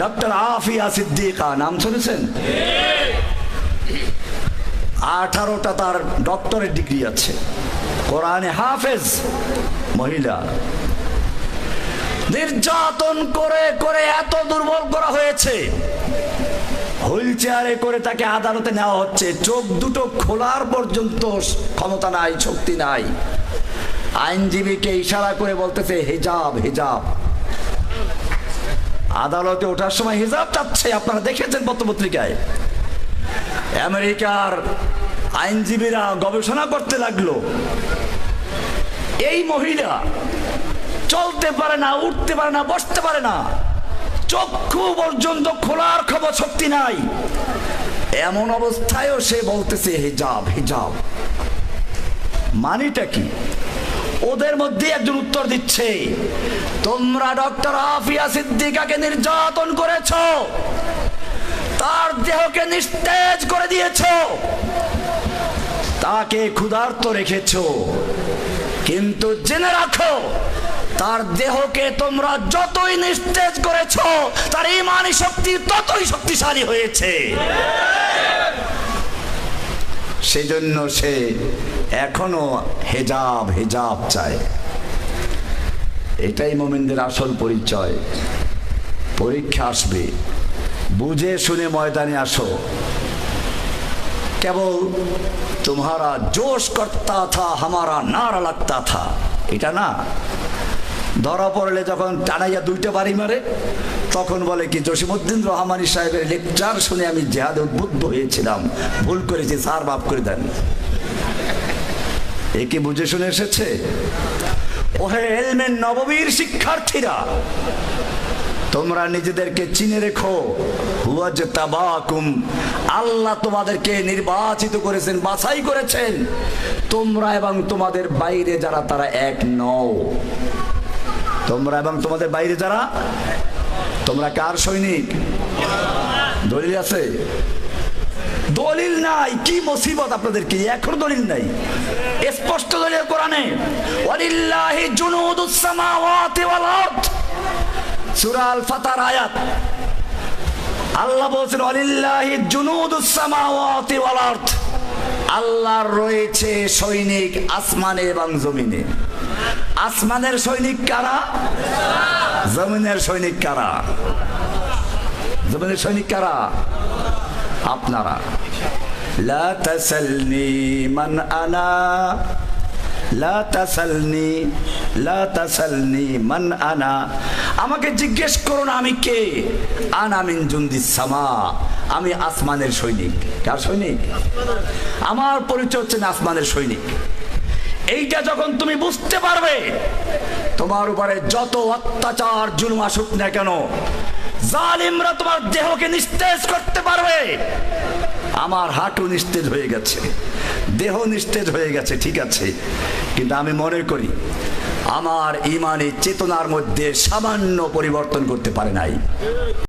Doctor Afia Siddika, নাম শুনেছেন? আঠারোটা তার ডক্টরের ডিগ্রি আছে। কোরআনে হাফেজ, মহিলা। নির্যাতন করে করে এত দুর্বল করা হয়েছে। হুইল চেয়ারে করে তাকে আদালতে নেওয়া হচ্ছে। চোখ দুটো খোলার পর্যন্ত ক্ষমতা নাই, শক্তি নাই। আইনজীবীকে ইশারা করে বলতেছে, হেজাব হেজাব। আদালতে ওঠার সময় হিজাব চাচ্ছে। আপনারা দেখেছেন পত্রপত্রিকায়। আমেরিকার আইনজীবীরা গবেষণা করতে লাগল। এই মহিলা চলতে পারে না, উঠতে পারে না, বসতে পারে না। চক্ষু পর্যন্ত খোলার খবর শক্তি নাই। এমন অবস্থায়ও সে বলতেছে, হিজাব হিজাব। মানিটা কি? ওদের মধ্যে একজন উত্তর দিচ্ছে। তোমরা ডক্টর আফিয়া সিদ্দিকাকে নির্যাতন করেছ। তার দেহকে নিস্তেজ করে দিয়েছ। তাকে ক্ষুধার্ত রেখেছ। কিন্তু জেনে রাখো, তার দেহকে তোমরা যতই নিস্তেজ করেছ, তার ইমানি শক্তি ততই শক্তিশালী হয়েছে। সেজন্য সে এখনও হেজাব হেজাব চায়। এটাই মোমেনদের আসল পরিচয়। পরীক্ষা আসবে। বুঝে শুনে ময়দানে আসো। কেবল তোমারা জোশ করতা থা, হামারা নারা লাগতা থা। এটা না ধরা পড়লে যখন টানাইয়া দুইটা বাড়ি মারে, তখন বলে কি জসিমুদ্দিন রহমানি সাহেবের লেকচার শুনে আমি জেহাদে উদ্বুদ্ধ হয়েছিলাম। ভুল করেছি, স্যার মাফ করে দেন। একে বুঝে শুনে এসেছে? ওহে এলমেন নববীর শিক্ষার্থীরা, তোমরা নিজেদেরকে চিনে রেখো। আল্লাহ তোমাদেরকে নির্বাচিত করেছেন, বাছাই করেছেন। তোমরা এবং তোমাদের বাইরে যারা, তারা এক নও। তোমরা এবং তোমাদের বাইরে যারা, তোমরা কার সৈনিক? দলিল আছে? দলিল নাই, কি মুসিবত আপনাদের কি এখন দলিল নাই। স্পষ্ট দলিল কোরআনে, ওয়ালিল্লাহি জুনুদুস সামাওয়াতি ওয়াল আরদ। সূরা আল ফাতার আয়াত। আল্লাহ বলছেন, ওয়ালিল্লাহি জুনুদুস সামাওয়াতি ওয়াল আরদ। আল্লাহর রয়েছে সৈনিক আসমানে এবং জমিনে। আসমানের সৈনিক কারা? জমিনের সৈনিক কারা? জমিনের সৈনিক কারা? আপনারা। মান আনা। তাসালনি মান আনা। আমাকে জিজ্ঞেস করুন আমি কে? আনা মিন জুন্দিস সামা। আমি আসমানের সৈনিক। কার সৈনিক? আমার পরিচয় হচ্ছে আসমানের সৈনিক। এইটা যখন তুমি বুঝতে পারবে, তোমার উপরে যত অত্যাচার, জুলুম আসুক না কেন, জালিমরা তোমার দেহকে নিস্তেজ করতে পারবে। আমার হাঁটু নিস্তেজ হয়ে গেছে, দেহ নিস্তেজ হয়ে গেছে, ঠিক আছে। কিন্তু আমি মনে করি, আমার ইমানে চেতনার মধ্যে সামান্য পরিবর্তন করতে পারে নাই।